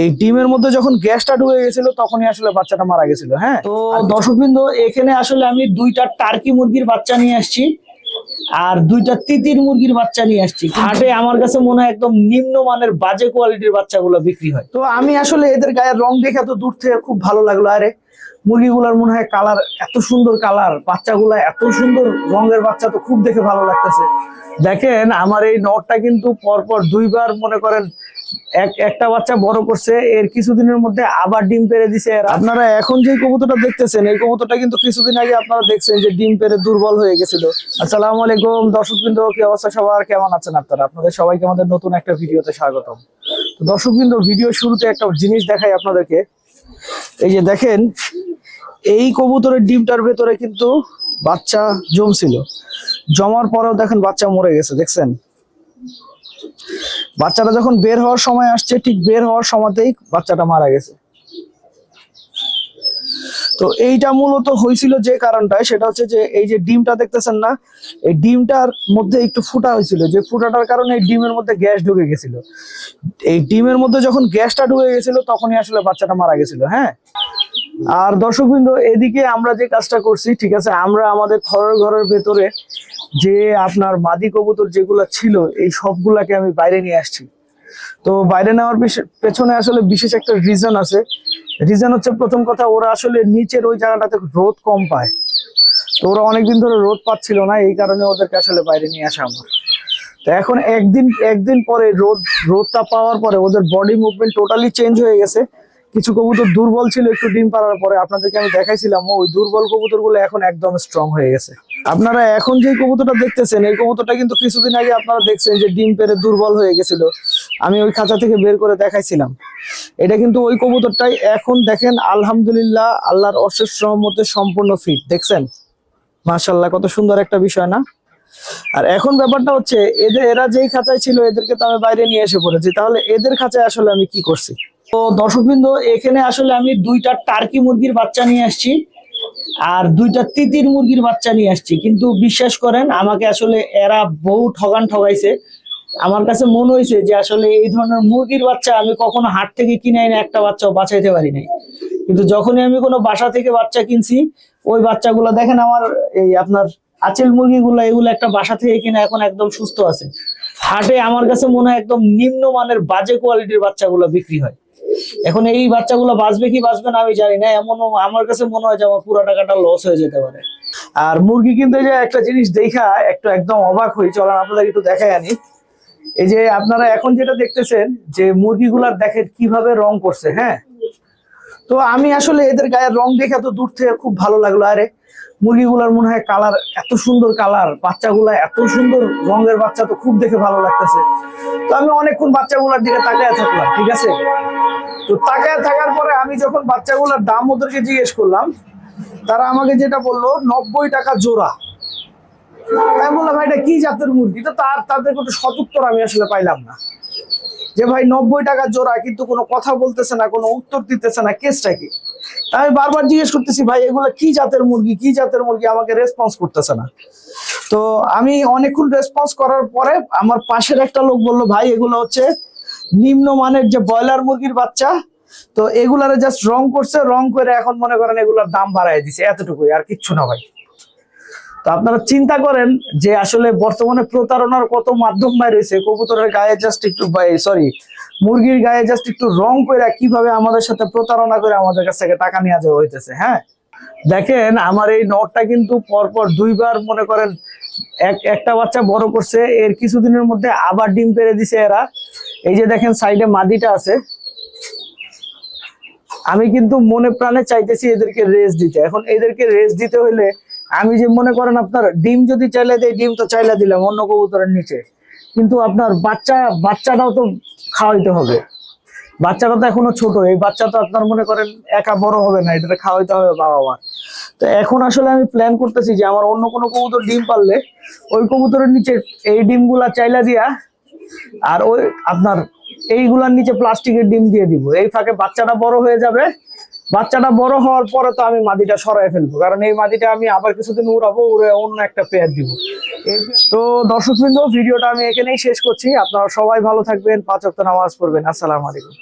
এই ডিমের মধ্যে যখন গ্যাসটা ঢুকে গেছিল তখনই আসলে বাচ্চাটা মারা গেছিল হ্যাঁ? তো দর্শকবৃন্দ এখানে আসলে আমি দুইটা টার্কি মুরগির বাচ্চা নিয়ে আসছি আর দুইটা তিতির মুরগির বাচ্চা নিয়ে আসছি। হাটে আমার কাছে মনে হয় একদম নিম্নমানের বাজে কোয়ালিটির বাচ্চাগুলো বিক্রি হয়। তো আমি আসলে এদের গায়ের রং দেখে তো দূর থেকে খুব ভালো লাগল। আরে মুরগিগুলার মনে হয় কালার এত সুন্দর কালার বাচ্চাগুলা এত সুন্দর রঙের বাচ্চা তো খুব দেখে ভালো লাগতেছে। দেখেন আমার এই নটটা কিন্তু পরপর দুইবার মনে করেন এক, একটা বাচ্চা বড় করছে, এর কিছুদিনের মধ্যে আবার ডিম পেরে দিছে আপনারা এখন যে কবুতরটা দেখতেছেন, এই কবুতরটা কিন্তু কিছুদিন আগে আপনারা দেখছেন যে ডিম পেরে দুর্বল হয়ে গেছিল। আসসালামু আলাইকুম, দর্শকবৃন্দ, কি অবস্থা সবার? কেমন আছেন আপনারা? আপনাদের সবাইকে আমাদের নতুন একটা ভিডিওতে স্বাগতম। দর্শকবৃন্দ, ভিডিও শুরুতে একটা জিনিস দেখাই আপনাদেরকে। এই যে দেখেন, এই কবুতরের ডিমটার ভেতরে কিন্তু বাচ্চা জমছিল। জমার পরেও দেখেন বাচ্চা মরে গেছে, দেখছেন? বাচ্চাটা যখন বের হওয়ার সময় আসছে, ঠিক বের হওয়ার সময়তেই বাচ্চাটা মারা গেছে। তো এইটা মূলত হয়েছিল যে কারণটায় সেটা হচ্ছে যে এই যে ডিমটা দেখতেছেন না, এই ডিমটার মধ্যে একটু ফুটা হয়েছিল। যে ফুটাটার কারণে এই ডিমের মধ্যে গ্যাস ঢুকে গেছিল। এই ডিমের মধ্যে যখন গ্যাসটা ঢুকে গেছিল, তখনই আসলে বাচ্চাটা মারা গেছিল হ্যাঁ? আর দর্শকবৃন্দ, এদিকে আমরা যে কাজটা করছি, ঠিক আছে, আমরা আমাদের থরের ঘরের ভেতরে যে আপনার মাদি কবুতর যেগুলো ছিল, এই সবগুলাকে আমি বাইরে নিয়ে আসছি। তো বাইরে নেওয়ার পেছনে আসলে বিশেষ একটা রিজন আছে। রিজন হচ্ছে প্রথম কথা, ওরা আসলে নিচের ওই জায়গাটাতে রোদ কম পায়। তো ওরা অনেকদিন ধরে রোদ পাচ্ছিল না, এই কারণে ওদেরকে আসলে বাইরে নিয়ে আসা আমার তো এখন একদিন একদিন পরে রোদ, রোদটা পাওয়ার পরে ওদের বডি মুভমেন্ট টোটালি চেঞ্জ হয়ে গেছে। কিছু কবুতর দুর্বল ছিল, একটু ডিম পাড়ার পরে আপনাদেরকে আমি দেখাইছিলাম, ওই দুর্বল কবুতরগুলো এখন একদম স্ট্রং হয়ে গেছে। আপনারা এখন যে কবুতরটা দেখতেছেন, এই কবুতরটা কিন্তু কিছুদিন আগে আপনারা দেখছেন যে ডিম পেরে দুর্বল হয়ে গেছিল। আমি ওই খাঁচা থেকে বের করে দেখাইছিলাম। এটা কিন্তু ওই কবুতরটাই এখন দেখেন, আলহামদুলিল্লাহ, আল্লাহর অশেষ রহমতে সম্পূর্ণ ফিট দেখছেন? মাশাল্লাহ কত সুন্দর একটা বিষয় না? আর এখন ব্যাপারটা হচ্ছে, এদের, এরা যেই খাঁচায় ছিল, এদেরকে তো আমি বাইরে নিয়ে এসে পড়েছি, তাহলে এদের খাঁচায় আসলে আমি কি করছি? তো দর্শকবৃন্দ, এখানে আসলে আমি দুইটা টার্কি মুরগির বাচ্চা নিয়ে আসছি আর দুইটা তিতির মুরগির বাচ্চা নিয়ে আসছি। কিন্তু বিশ্বাস করেন, আমাকে আসলে এরা বহু ঠগান ঠগাইছে। আমার কাছে মনে হয়েছে যে আসলে এই ধরনের মুরগির বাচ্চা আমি কখনো হাট থেকে কিনে এনে একটা বাচ্চাও বাঁচাইতে পারি নাই। কিন্তু যখনই আমি কোনো বাসা থেকে বাচ্চা কিনছি, ওই বাচ্চাগুলো দেখেন আমার এই আপনার আচেল মুরগিগুলো, এগুলো একটা বাসা থেকে কিনে এখন একদম সুস্থ আছে। হাটে আমার কাছে মনে হয় একদম নিম্নমানের বাজে কোয়ালিটির বাচ্চাগুলো বিক্রি হয়। এখন এই বাচ্চাগুলো বাঁচবে কি বাঁচবে না আমি জানি না, এমনও আমার কাছে মনে হয় যে আমার পুরো টাকাটা লস হয়ে যেতে পারে। আর মুরগি কিন্তু যে একটা জিনিস দেখা একটু একদম অবাক হই, চলেন আপনাদের একটু দেখাই আনি। এই যে আপনারা এখন যেটা দেখতেছেন যে মুরগিগুলার দেখেন কীভাবে রং করছে হ্যাঁ? তো আমি আসলে এদের গায়ের রং দেখে তো দূর থেকে খুব ভালো লাগল। আরে, মুরগিগুলার মনে হয় কালার এত সুন্দর কালার বাচ্চাগুলা এত সুন্দর রঙের বাচ্চা তো খুব দেখে ভালো লাগতেছে। তো আমি অনেকক্ষণ বাচ্চাগুলার দিকে তাকায় থাকলাম, ঠিক আছে? তো তাকায় থাকার পরে আমি যখন বাচ্চাগুলোর দাম ওদেরকে জিজ্ঞেস করলাম, তারা আমাকে যেটা বলল, নব্বই টাকা জোড়া। আমি বললাম, ভাই, এটা কি জাতের মুরগি? তো তার তাদের কোনো সদুত্তর আমি আসলে পাইলাম না। যে ভাই নব্বই টাকা জোড়া, কিন্তু কোনো কথা বলতেছে না, কোনো উত্তর দিতেছে না, কেসটা কি? আমি বারবার জিজ্ঞেস করতেছি, ভাই, এগুলো কি জাতের মুরগি? কি জাতের মুরগি? আমাকে রেসপন্স করতেছে না। তো আমি অনেকক্ষণ রেসপন্স করার পরে আমার পাশের একটা লোক বলল, ভাই, এগুলো হচ্ছে নিম্নমানের যে ব্রয়লার মুরগির বাচ্চা, তো এগুলারে জাস্ট রং করছে, রং করে এখন মনে করেন এগুলার দাম বাড়ায় দিছে, এতটুকুই, আর কিচ্ছু না ভাই। তো আপনারা চিন্তা করেন যে আসলে বর্তমানে প্রতারণার কত মাধ্যম বাই রয়েছে কবুতরের গায়ে জাস্ট একটু সরি মুরগির গায়ে জাস্ট একটু রং করে কীভাবে আমাদের সাথে প্রতারণা করে আমাদের কাছ থেকে টাকা নিয়ে যাওয়া হইতেছে হ্যাঁ? দেখেন, আমার এই নটটা কিন্তু পরপর দুইবার মনে করেন এক, একটা বাচ্চা বড় করছে, এর কিছুদিনের মধ্যে আবার ডিম পেরে দিছে এরা। এই যে দেখেন, সাইডে মাদিটা আছে। আমি কিন্তু মনে প্রাণে চাইতেছি এদেরকে রেস্ট দিতে। এখন এদেরকে রেস্ট দিতে হইলে আমি যে মনে করেন আপনার ডিম যদি চাইলে দেয় ডিম তো চাইলে দিলাম, অন্য কবুতরের নিচে। কিন্তু আপনার বাচ্চা, বাচ্চাটাও তো খাওয়াইতে হবে। বাচ্চাটা তো এখনও ছোট, এই বাচ্চা তো আপনার মনে করেন একা বড় হবে না এটা খাওয়াইতে হবে বাবা মার। তো এখন আসলে আমি প্ল্যান করতেছি যে আমার অন্য কোনো কবুতর ডিম পারলে, ওই কবুতরের নিচে এই ডিমগুলা চাইলা দিয়া, আর ওই আপনার এইগুলার নিচে প্লাস্টিকের ডিম দিয়ে দিব। এই ফাঁকে বাচ্চাটা বড় হয়ে যাবে বাচ্চাটা বড় হওয়ার পরে তো আমি মাদিটা সরাই ফেলব, কারণ এই মাদিটা আমি আবার কিছুদিন উড়াবো, উড়ে অন্য একটা পেয়ার দিব। তো দর্শক ভিডিওটা আমি এখানেই শেষ করছি। আপনারা সবাই ভালো থাকবেন, পাঁচ নামাজ পড়বেন। আসসালামু আলাইকুম।